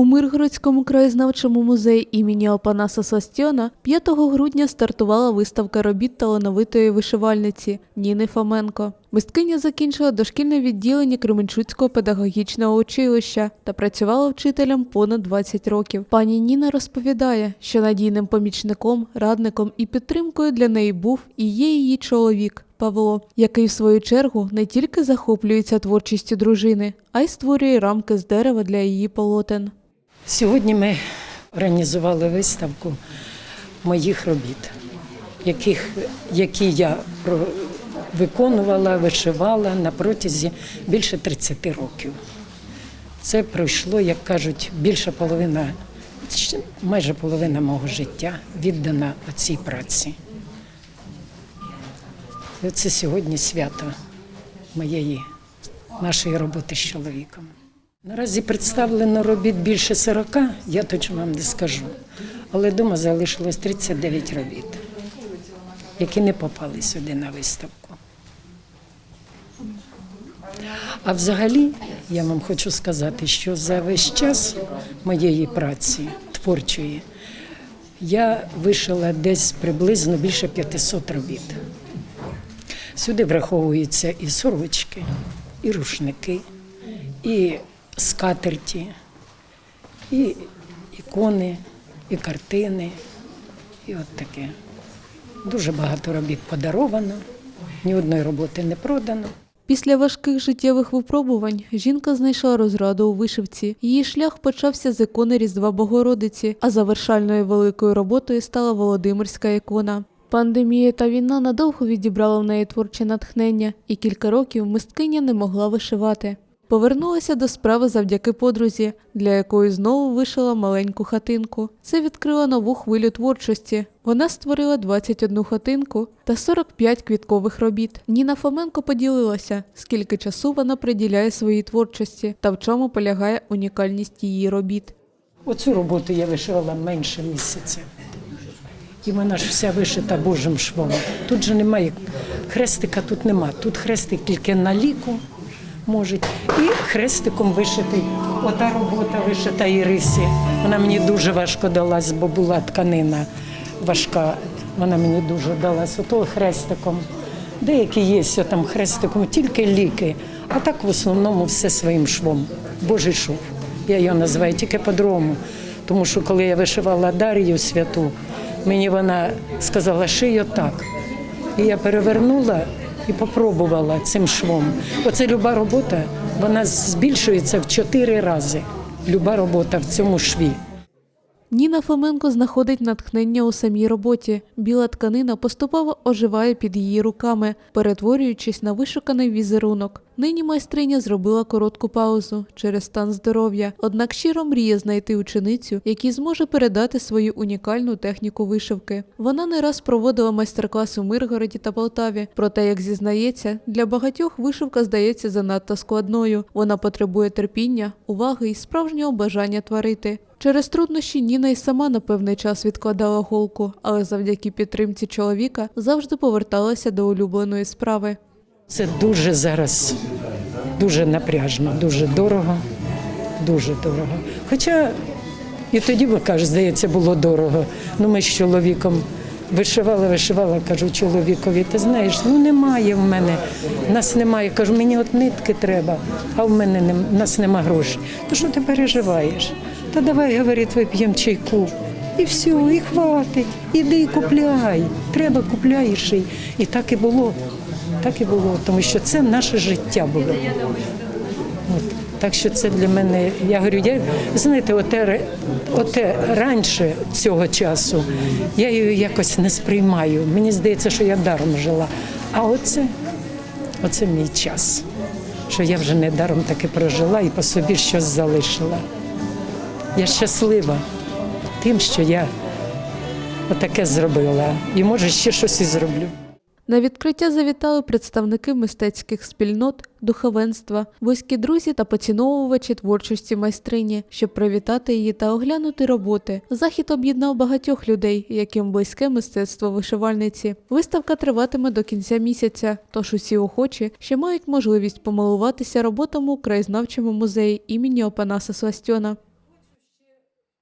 У Миргородському краєзнавчому музеї імені Опанаса Састьона 5 грудня стартувала виставка робіт талановитої вишивальниці Ніни Фоменко. Мисткиня закінчила дошкільне відділення Кременчуцького педагогічного училища та працювала вчителем понад 20 років. Пані Ніна розповідає, що надійним помічником, радником і підтримкою для неї був і є її чоловік. Павло, який в свою чергу не тільки захоплюється творчістю дружини, а й створює рамки з дерева для її полотен. Сьогодні ми організували виставку моїх робіт, яких, які я виконувала, вишивала на протязі більше 30 років. Це пройшло, як кажуть, більша половина, майже половина мого життя віддана цій праці. Це сьогодні свято моєї нашої роботи з чоловіком. Наразі представлено робіт більше 40, я точно вам не скажу. Але вдома залишилось 39 робіт, які не попали сюди на виставку. А взагалі, я вам хочу сказати, що за весь час моєї праці творчої я вишила десь приблизно більше 500 робіт. Сюди враховуються і сорочки, і рушники, і скатерті, і ікони, і картини, і от таке. Дуже багато робіт подаровано, ні одної роботи не продано. Після важких життєвих випробувань жінка знайшла розраду у вишивці. Її шлях почався з ікони Різдва Богородиці, а завершальною великою роботою стала Володимирська ікона. Пандемія та війна надовго відібрала в неї творче натхнення, і кілька років мисткиня не могла вишивати. Повернулася до справи завдяки подрузі, для якої знову вишила маленьку хатинку. Це відкрило нову хвилю творчості. Вона створила 21 хатинку та 45 квіткових робіт. Ніна Фоменко поділилася, скільки часу вона приділяє своїй творчості та в чому полягає унікальність її робіт. Оцю роботу я вишивала менше місяця. І вона ж вся вишита Божим швом. Тут же немає хрестика, тут нема. Тут хрестик тільки на ліку може. І хрестиком вишитий. Ота робота вишита Ірисі. Вона мені дуже важко далась, бо була тканина важка. Вона мені дуже далась. Ото хрестиком. Деякі є там хрестиком, тільки ліки. А так в основному все своїм швом. Божий шов. Я його називаю тільки по-другому. Тому що коли я вишивала Дар'ю святу, мені вона сказала, ший отак. І я перевернула і попробувала цим швом. Оце люба робота, вона збільшується в чотири рази. Люба робота в цьому шві. Ніна Фоменко знаходить натхнення у самій роботі. Біла тканина поступово оживає під її руками, перетворюючись на вишуканий візерунок. Нині майстриня зробила коротку паузу через стан здоров'я, однак щиро мріє знайти ученицю, якій зможе передати свою унікальну техніку вишивки. Вона не раз проводила майстер-класи у Миргороді та Полтаві. Проте, як зізнається, для багатьох вишивка здається занадто складною. Вона потребує терпіння, уваги і справжнього бажання творити. Через труднощі Ніна й сама на певний час відкладала голку, але завдяки підтримці чоловіка завжди поверталася до улюбленої справи. Це дуже зараз дуже напряжно, дуже дорого, дуже дорого. Хоча і тоді, бо кажуть, здається, було дорого. Ну ми з чоловіком вишивали, вишивала, кажу чоловікові, ти знаєш, ну немає в мене, нас немає. Кажу, мені от нитки треба, а в мене нем, нас нема грошей. То що ти переживаєш? Та давай, говорить, вип'ємо чайку. І все, і хватить, іди і купляй. Треба купляй і так і було. Так і було, тому що це наше життя було. От. Так що це для мене, я говорю, я знаєте, оте, оте раніше цього часу я її якось не сприймаю. Мені здається, що я даром жила. А оце, оце мій час, що я вже не даром таки прожила і по собі щось залишила. Я щаслива тим, що я отаке зробила. І може ще щось і зроблю. На відкриття завітали представники мистецьких спільнот, духовенства, близькі друзі та поціновувачі творчості майстрині, щоб привітати її та оглянути роботи. Захід об'єднав багатьох людей, яким близьке мистецтво вишивальниці. Виставка триватиме до кінця місяця, тож усі охочі ще мають можливість помилуватися роботами у краєзнавчому музеї імені Опанаса Сластьона.